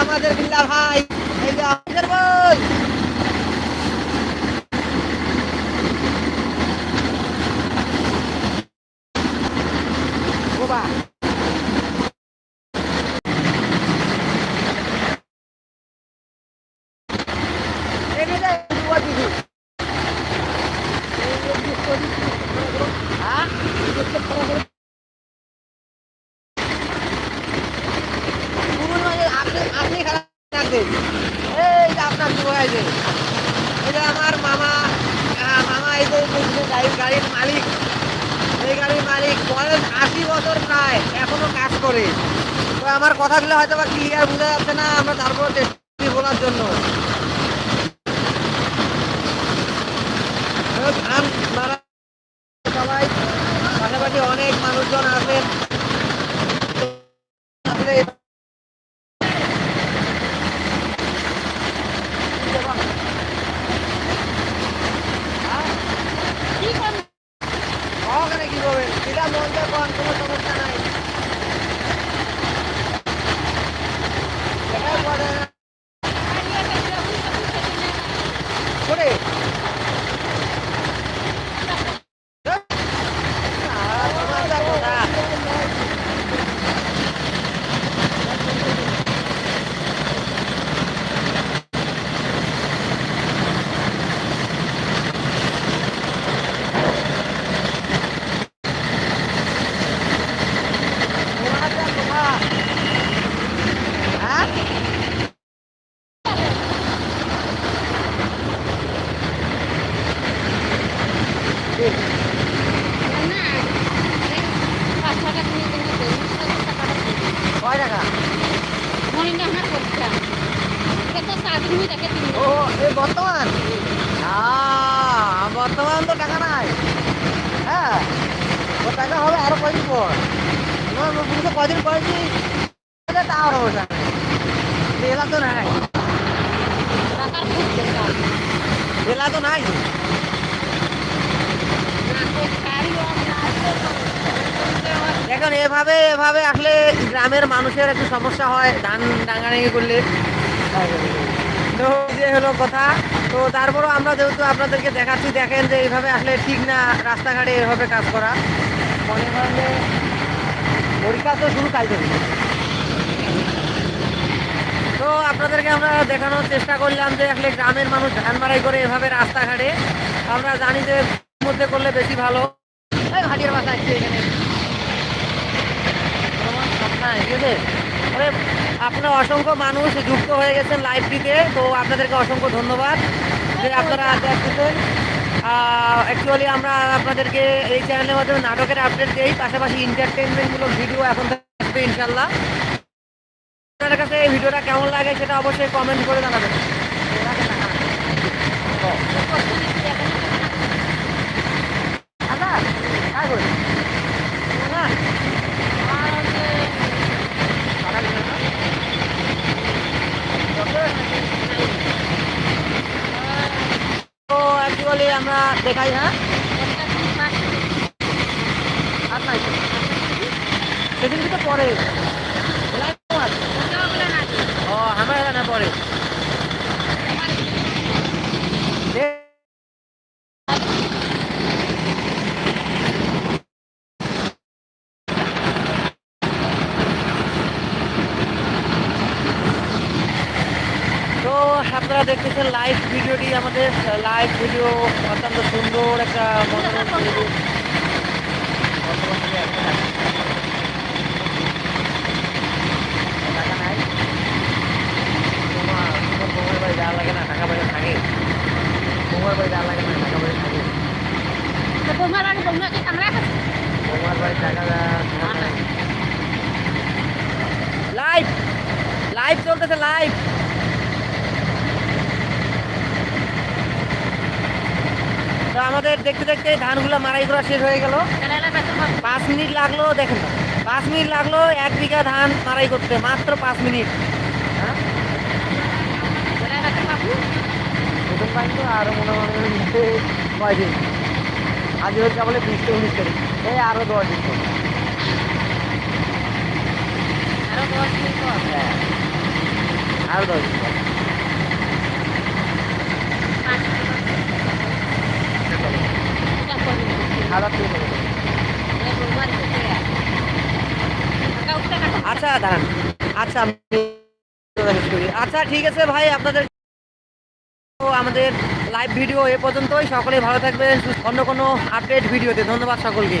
আমাদের বিল্লাল ভাই এই যে আমাদের ভাই বাবা এনে খারাপ এই আপনার যুবক আছে এটা আমার মামা মামা এই যে গাড়ির মালিক। এই গাড়ির মালিক বয়স আশি বছর প্রায়, এখনও কাজ করে। তো আমার কথাগুলো হয়তো বা ক্লিয়ার বোঝা যাচ্ছে না, আমরা তারপর বলার জন্য ধান মারা সবাই পাশাপাশি অনেক মানুষজন আছেন আসলে ওখানে কি করবেন সেটা মনটা কোন কোনো সমস্যা নাই দেখার পরে করে হ্যাঁ কয় টাকা? ও এই বর্তমান? বর্তমান তো টাকা নাই। হ্যাঁ ও টাকা হবে আরও কয়দিন পর। আমার বুঝতে কয়দিন পরেছি তা আরও তো নাই। এলা তো নাই। এখন এভাবে এভাবে আসলে গ্রামের মানুষের একটু সমস্যা হয়, ধান ডাঙ্গাডাঙ্গি করলে। তো যে হলো কথা। তো তারপরও আমরা যেহেতু আপনাদেরকে দেখাচ্ছি, দেখেন যে এইভাবে আসলে ঠিক না, রাস্তাঘাটে এভাবে কাজ করা। মনে করলে পরীক্ষা তো শুরু কাল থেকে। তো আপনাদেরকে আমরা দেখানোর চেষ্টা করলাম যে আসলে গ্রামের মানুষ ধান মারাই করে এভাবে রাস্তাঘাটে। আমরা জানি যে মধ্যে করলে বেশি ভালো। হাটিয়ার বাসা আসছে এখানে। হ্যাঁ, আছে তবে আপনারা অসংখ্য মানুষ যুক্ত হয়ে গেছেন লাইভটিতে তো আপনাদেরকে অসংখ্য ধন্যবাদ যে আপনারা দেখতেছেন অ্যাকচুয়ালি আমরা আপনাদেরকে এই চ্যানেলের মাধ্যমে নাটকের আপডেট দিই পাশাপাশি এন্টারটেনমেন্টমূলক ভিডিও এখন থাকবে ইনশাল্লাহ আপনাদের কাছে এই ভিডিওটা কেমন লাগে সেটা অবশ্যই কমেন্ট করে জানাবেন আচ্ছা, काय করি? না? টাকা দিবেন না? তো অ্যাকচুয়ালি আমরা দেখাই হ্যাঁ আর নাই। সেদিন তো পরে ও আমার এখানে পরে দে- তো আপনারা দেখতেছেন লাইভ ভিডিওটি, আমাদের লাইভ ভিডিও অত্যন্ত সুন্দর একটা বাড়ি টাকা লাইভ লাইভ চলতেছে লাইভ তো আমাদের দেখতে দেখতে ধানগুলো মারাই করা শেষ হয়ে গেল। পাঁচ মিনিট লাগল, দেখেন। পাঁচ মিনিট লাগল, এক বিঘা ধান মারাই করতে, মাত্র পাঁচ মিনিট। হ্যাঁ? তো, আরও মনে মনে কয় দিন? আজ হচ্ছে বলে বিশ থেকে উনিশ তারিখ। এই আরও দশ দিন। হ্যাঁ। আর দশ হাজার করে। আচ্ছা দাঁড়ান। আচ্ছা আচ্ছা ঠিক আছে ভাই, আপনাদের আমাদের লাইভ ভিডিও এ পর্যন্তই। সকলে ভালো থাকবেন অন্য কোনো আপডেট ভিডিওতে ধন্যবাদ সকলকে।